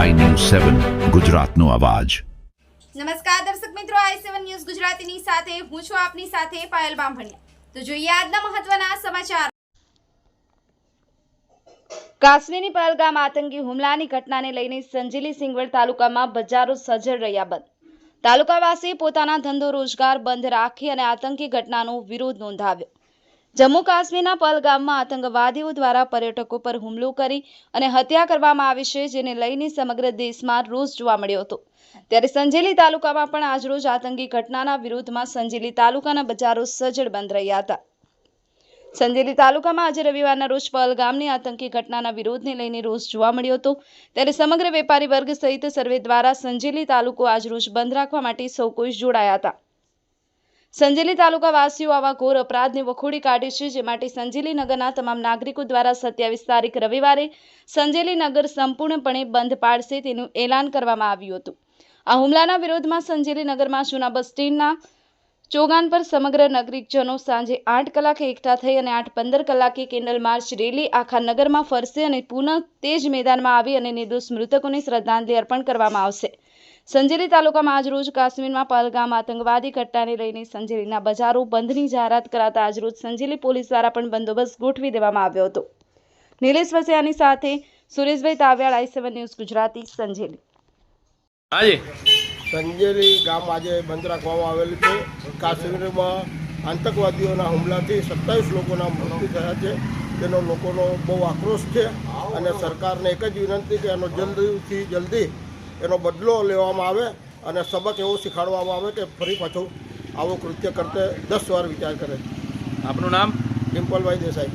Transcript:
સેવન, ગુજરાતનો અવાજ. નમસ્કાર દર્શક મિત્રો, આઈ સેવન ન્યૂઝ ગુજરાતીની સાથે હું છું આપની સાથે પાયલ બામભણિયા. તો જોઈએ આજના મહત્વના સમાચાર. કાશ્મીરની પહલગામ આતંકી હુમલાની ઘટનાને લઈને સંજેલી સિંગવડ તાલુકામાં બજારો સજ્જડ રહ્યા બંધ. તાલુકાવાસી પોતાના ધંધો રોજગાર બંધ રાખી અને આતંકી ઘટનાનો વિરોધ નોંધાવ્યો. જમ્મુ કાશ્મીરના પલગામમાં આતંકવાદીઓ દ્વારા પર્યટકો પર હુમલો કરી અને હત્યા કરવામાં આવી છે, જેને લઈને સમગ્ર દેશમાં રોષ જોવા મળ્યો હતો. ત્યારે સંજેલી તાલુકામાં પણ આજરોજ આતંકી ઘટનાના વિરોધમાં સંજેલી તાલુકાના બજારો સજ્જડ બંધ રહ્યા હતા. સંજેલી તાલુકામાં આજે રવિવારના રોજ પહલગામની આતંકી ઘટનાના વિરોધને લઈને રોષ જોવા મળ્યો હતો. ત્યારે સમગ્ર વેપારી વર્ગ સહિત સર્વે દ્વારા સંજેલી તાલુકો આજરોજ બંધ રાખવા માટે સૌ કોઈ જોડાયા હતા. સંજેલી તાલુકા વાસીઓ આવા ઘોર અપરાધને વખોડી કાઢે છે, જે માટે સંજેલી નગરના તમામ નાગરિકો દ્વારા સત્યાવીસ તારીખ રવિવારે સંજેલી નગર સંપૂર્ણપણે બંધ પાડશે તેનું એલાન કરવામાં આવ્યું હતું. આ હુમલાના વિરોધમાં સંજેલી નગરમાં જૂના બસ સ્ટેન્ડના ચોગાન પર સમગ્ર નાગરિકજનો સાંજે આઠ કલાકે એકઠા થઈ અને આઠ પંદર કલાકે કેન્ડલ માર્ચ રેલી આખા નગરમાં ફરશે અને પુનઃ તે જ મેદાનમાં આવી અને નિર્દોષ મૃતકોને શ્રદ્ધાંજલિ અર્પણ કરવામાં આવશે. સંજેલી તાલુકામાં આજરોજ કાશ્મીરમાં પહલગામ આતંકવાદી ઘટનાને લઈને સંજેલીના બજારો બંધની જાહેરાત કરાતા આજરોજ સંજેલી પોલીસ દ્વારા પણ બંદોબસ્ત ગોઠવી દેવામાં આવ્યો હતો. નિલેશ વસિયાની સાથે Sureshbhai Tavyal I seven news Gujarati Sanjeli. હાજી. સંજેલી ગામ આજે બંધ રાખવામાં આવેલું છે. કાશ્મીરમાં આતંકવાદીઓના હુમલાથી સત્તાવીસ લોકોના મૃત્યુ થયા છે. તેનો લોકોનો બહુ આક્રોશ છે અને સરકારને એક જ વિનંતી કે એનો જલ્દીથી જલ્દી એનો બદલો લેવામાં આવે અને સબક એવો શીખવાડવામાં આવે કે ફરી પાછું આવું કૃત્ય કરતે દસ વાર વિચાર કરે. આપનું નામ? ડિમ્પલભાઈ દેસાઈ.